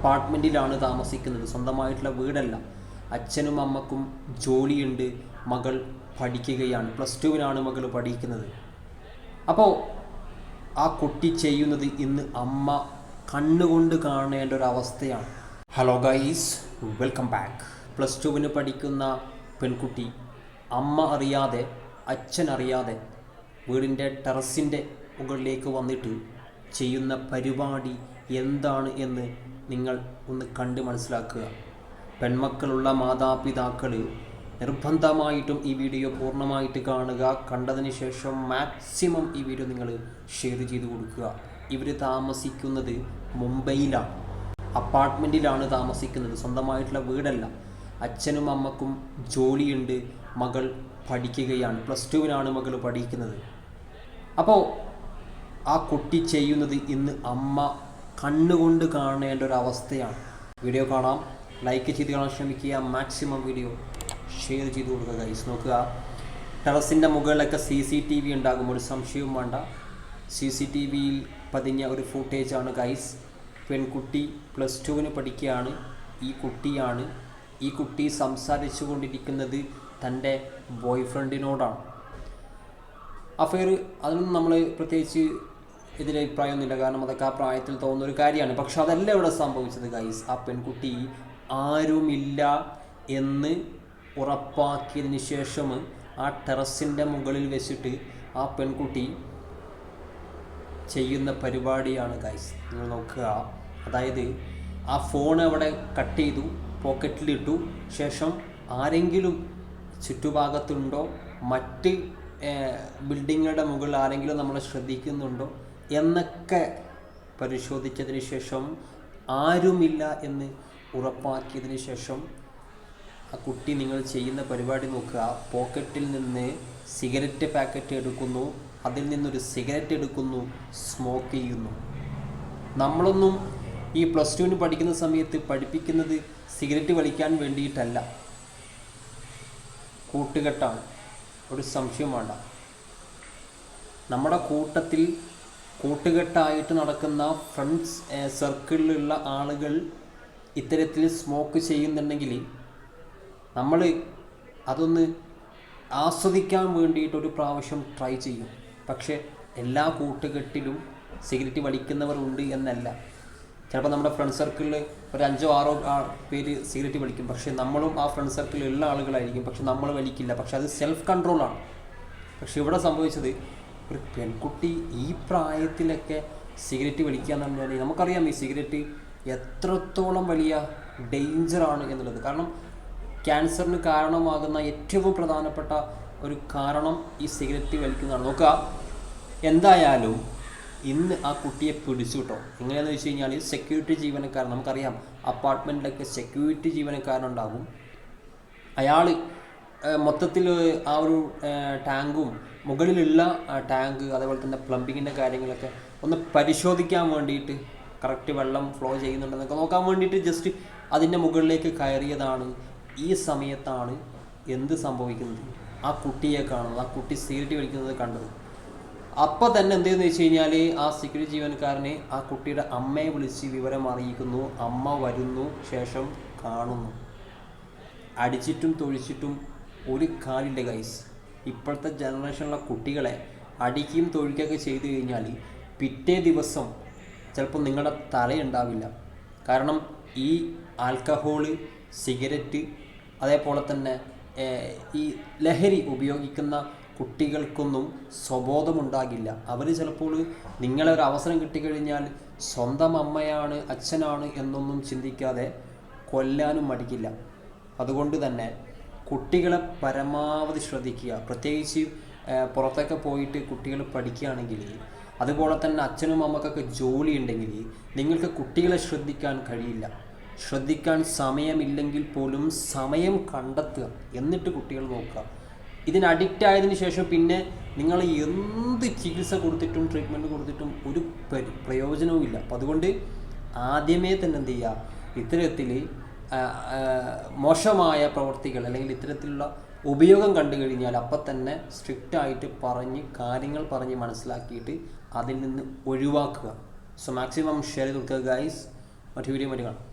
അപ്പാർട്ട്മെന്റിലാണ് താമസിക്കുന്നത്. സ്വന്തമായിട്ടുള്ള വീടല്ല. അച്ഛനും അമ്മക്കും ജോലിയുണ്ട്. മകൾ പഠിക്കുകയാണ്. പ്ലസ് ടുവിനാണ് മകൾ പഠിക്കുന്നത്. അപ്പോൾ ആ കുട്ടി ചെയ്യുന്നത് ഇന്ന് അമ്മ കണ്ണുകൊണ്ട് കാണേണ്ട ഒരു അവസ്ഥയാണ് hello guys welcome back plus ടുവിന് പഠിക്കുന്ന പെൺകുട്ടി അമ്മ അറിയാതെ അച്ഛൻ അറിയാതെ വീടിന്റെ ടെറസിന്റെ മുകളിലേക്ക് വന്നിട്ട് ചെയ്യുന്ന പരിപാടി എന്താണ് എന്ന് നിങ്ങൾ ഒന്ന് കണ്ട് മനസ്സിലാക്കുക. പെൺമക്കളുള്ള മാതാപിതാക്കൾ നിർബന്ധമായിട്ടും ഈ വീഡിയോ പൂർണമായിട്ട് കാണുക. കണ്ടതിന് ശേഷം മാക്സിമം ഈ വീഡിയോ നിങ്ങൾ ഷെയർ ചെയ്ത് കൊടുക്കുക. ഇവർ താമസിക്കുന്നത് മുംബൈയിലാണ് അപ്പാർട്ട്മെന്റിലാണ് താമസിക്കുന്നത്. സ്വന്തമായിട്ടുള്ള വീടല്ല. അച്ഛനും അമ്മക്കും ജോലിയുണ്ട്. മകൾ പഠിക്കുകയാണ്. പ്ലസ് ടുവിനാണ് മകൾ പഠിക്കുന്നത്. അപ്പോൾ ആ കുട്ടി ചെയ്യുന്നത് ഇന്ന് അമ്മ കണ്ണുകൊണ്ട് കാണേണ്ട ഒരു അവസ്ഥയാണ്. വീഡിയോ കാണാം. ലൈക്ക് ചെയ്ത് കാണാൻ ശ്രമിക്കുക. മാക്സിമം വീഡിയോ ഷെയർ ചെയ്ത് കൊടുക്കുക ഗൈസ് നോക്കുക. ടെറസിന്റെ മുകളിലൊക്കെ സി സി ടി വി ഉണ്ടാകും. ഒരു സംശയവും വേണ്ട. സി സി ടി വിയിൽ പതിഞ്ഞ ഒരു ഫുട്ടേജാണ് ഗൈസ് പെൺകുട്ടി പ്ലസ് ടുവിന് പഠിക്കുകയാണ്. ഈ കുട്ടിയാണ്. ഈ കുട്ടി സംസാരിച്ചു കൊണ്ടിരിക്കുന്നത് തന്റെ ബോയ് ഫ്രണ്ടിനോടാണ് അഫെയർ അതിനൊന്നും നമ്മൾ പ്രത്യേകിച്ച് ഇതിൽ അഭിപ്രായമൊന്നുമില്ല കാരണം അതൊക്കെ ആ പ്രായത്തിൽ തോന്നുന്ന ഒരു കാര്യമാണ്. പക്ഷെ അതല്ല ഇവിടെ സംഭവിച്ചത് ഗൈസ് ആ പെൺകുട്ടി ആരുമില്ല എന്ന് ഉറപ്പാക്കിയതിന് ശേഷം ആ ടെറസിന്റെ മുകളിൽ വെച്ചിട്ട് ആ പെൺകുട്ടി ചെയ്യുന്ന പരിപാടിയാണ് ഗൈസ് നിങ്ങൾ നോക്കുക. അതായത് ആ ഫോൺ അവിടെ കട്ട് ചെയ്തു പോക്കറ്റിലിട്ടു ശേഷം ആരെങ്കിലും ചുറ്റുഭാഗത്തുണ്ടോ? മറ്റ് ബിൽഡിങ്ങുകളുടെ മുകളിൽ ആരെങ്കിലും നമ്മളെ ശ്രദ്ധിക്കുന്നുണ്ടോ? എന്നൊക്കെ പരിശോധിച്ചതിന് ശേഷം ആരുമില്ല എന്ന് ഉറപ്പാക്കിയതിന് ശേഷം ആ കുട്ടി നിങ്ങൾ ചെയ്യുന്ന പരിപാടി നോക്കുക. പോക്കറ്റിൽ നിന്ന് സിഗരറ്റ് പാക്കറ്റ് എടുക്കുന്നു. അതിൽ നിന്നൊരു സിഗരറ്റ് എടുക്കുന്നു. സ്മോക്ക് ചെയ്യുന്നു. നമ്മളൊന്നും ഈ പ്ലസ് ടുവിന് പഠിക്കുന്ന സമയത്ത് പഠിപ്പിക്കുന്നത് സിഗരറ്റ് വലിക്കാൻ വേണ്ടിയിട്ടല്ല. കൂട്ടുകെട്ടാണ്. ഒരു സംശയം വേണ്ട. നമ്മുടെ കൂട്ടത്തിൽ കൂട്ടുകെട്ടായിട്ട് നടക്കുന്ന ഫ്രണ്ട്സ് സർക്കിളിലുള്ള ആളുകൾ ഇത്തരത്തിൽ സ്മോക്ക് ചെയ്യുന്നുണ്ടെങ്കിൽ നമ്മൾ അതൊന്ന് ആസ്വദിക്കാൻ വേണ്ടിയിട്ട് ഒരു പ്രാവശ്യം ട്രൈ ചെയ്യും. പക്ഷേ എല്ലാ കൂട്ടുകെട്ടിലും സിഗരറ്റ് വലിക്കുന്നവരുണ്ട് എന്നല്ല. ചിലപ്പോൾ നമ്മുടെ ഫ്രണ്ട് സർക്കിളിൽ ഒരു അഞ്ചോ ആറോ പേര് സിഗരറ്റ് വലിക്കും. പക്ഷേ നമ്മളും ആ ഫ്രണ്ട് സർക്കിളിൽ ഉള്ള ആളുകളായിരിക്കും. പക്ഷെ നമ്മൾ വലിക്കില്ല. പക്ഷെ അത് സെൽഫ് കൺട്രോളാണ് പക്ഷെ ഇവിടെ സംഭവിച്ചത് ഒരു പെൺകുട്ടി ഈ പ്രായത്തിലൊക്കെ സിഗരറ്റ് വലിക്കുക എന്ന് പറഞ്ഞാൽ നമുക്കറിയാം ഈ സിഗരറ്റ് എത്രത്തോളം വലിയ ഡേഞ്ചറാണ് എന്നുള്ളത്. കാരണം ക്യാൻസറിന് കാരണമാകുന്ന ഏറ്റവും പ്രധാനപ്പെട്ട ഒരു കാരണം ഈ സിഗരറ്റ് വലിക്കുന്നതാണ്. നോക്കുക. എന്തായാലും ഇന്ന് ആ കുട്ടിയെ പിടിച്ചു കിട്ടും. എങ്ങനെയാണെന്ന് വെച്ച് കഴിഞ്ഞാൽ സെക്യൂരിറ്റി ജീവനക്കാരൻ നമുക്കറിയാം അപ്പാർട്ട്മെന്റിലൊക്കെ സെക്യൂരിറ്റി ജീവനക്കാരനുണ്ടാകും. അയാൾ മൊത്തത്തിൽ ആ ഒരു ടാങ്കും മുകളിലുള്ള ടാങ്ക് അതേപോലെ തന്നെ പ്ലംബിങ്ങിന്റെ കാര്യങ്ങളൊക്കെ ഒന്ന് പരിശോധിക്കാൻ വേണ്ടിയിട്ട് കറക്റ്റ് വെള്ളം ഫ്ലോ ചെയ്യുന്നുണ്ടെന്നൊക്കെ നോക്കാൻ വേണ്ടിയിട്ട് ജസ്റ്റ് അതിന്റെ മുകളിലേക്ക് കയറിയതാണ്. ഈ സമയത്താണ് എന്ത് സംഭവിക്കുന്നത്? ആ കുട്ടിയെ കാണുന്നത് ആ കുട്ടി സിഗരറ്റ് വിളിക്കുന്നത് കണ്ടത്. അപ്പോൾ തന്നെ എന്തെന്ന് വെച്ച് കഴിഞ്ഞാൽ ആ സെക്യൂരിറ്റി ജീവനക്കാരനെ ആ കുട്ടിയുടെ അമ്മയെ വിളിച്ച് വിവരം അറിയിക്കുന്നു. അമ്മ വരുന്നു ശേഷം കാണുന്നു. അടിച്ചിട്ടും തൊഴിച്ചിട്ടും ഒരു കാലിന്റെ ഗൈസ് ഇപ്പോഴത്തെ ജനറേഷനിലുള്ള കുട്ടികളെ അടിക്കുകയും തൊഴിക്കുകയൊക്കെ ചെയ്തു കഴിഞ്ഞാൽ പിറ്റേ ദിവസം ചിലപ്പോൾ നിങ്ങളുടെ തലയുണ്ടാവില്ല. കാരണം ഈ ആൽക്കഹോൾ സിഗരറ്റ് അതേപോലെ തന്നെ ഈ ലഹരി ഉപയോഗിക്കുന്ന കുട്ടികൾക്കൊന്നും സ്വബോധമുണ്ടാകില്ല. അവർ ചിലപ്പോൾ നിങ്ങളെ ഒരു അവസരം കിട്ടിക്കഴിഞ്ഞാൽ സ്വന്തം അമ്മയാണ് അച്ഛനാണ് എന്നൊന്നും ചിന്തിക്കാതെ കൊല്ലാനും മടിക്കില്ല. അതുകൊണ്ട് തന്നെ കുട്ടികളെ പരമാവധി ശ്രദ്ധിക്കുക. പ്രത്യേകിച്ച് പുറത്തൊക്കെ പോയിട്ട് കുട്ടികൾ പഠിക്കുകയാണെങ്കിൽ അതുപോലെ തന്നെ അച്ഛനും അമ്മക്കൊക്കെ ജോലി ഉണ്ടെങ്കിൽ നിങ്ങൾക്ക് കുട്ടികളെ ശ്രദ്ധിക്കാൻ കഴിയില്ല. ശ്രദ്ധിക്കാൻ സമയമില്ലെങ്കിൽ പോലും സമയം കണ്ടെത്തുക. എന്നിട്ട് കുട്ടികൾ നോക്കുക. ഇതിന് അഡിക്റ്റ് ആയതിനു ശേഷം പിന്നെ നിങ്ങൾ എന്ത് ചികിത്സ കൊടുത്തിട്ടും ട്രീറ്റ്മെന്റ് കൊടുത്തിട്ടും ഒരു പ്രയോജനവുമില്ല. അപ്പം അതുകൊണ്ട് ആദ്യമേ തന്നെ എന്ത് ചെയ്യുക ഇത്തരത്തിൽ മോശമായ പ്രവർത്തികൾ അല്ലെങ്കിൽ ഇത്തരത്തിലുള്ള ഉപയോഗം കണ്ടു കഴിഞ്ഞാൽ അപ്പം തന്നെ സ്ട്രിക്റ്റ് ആയിട്ട് പറഞ്ഞ് കാര്യങ്ങൾ പറഞ്ഞ് മനസ്സിലാക്കിയിട്ട് അതിൽ നിന്ന് ഒഴിവാക്കുക. സോ മാക്സിമം ഷെയർ കൊടുക്കുക ഗൈസ് മറ്റു വീഡിയോ മറ്റു കാണാം.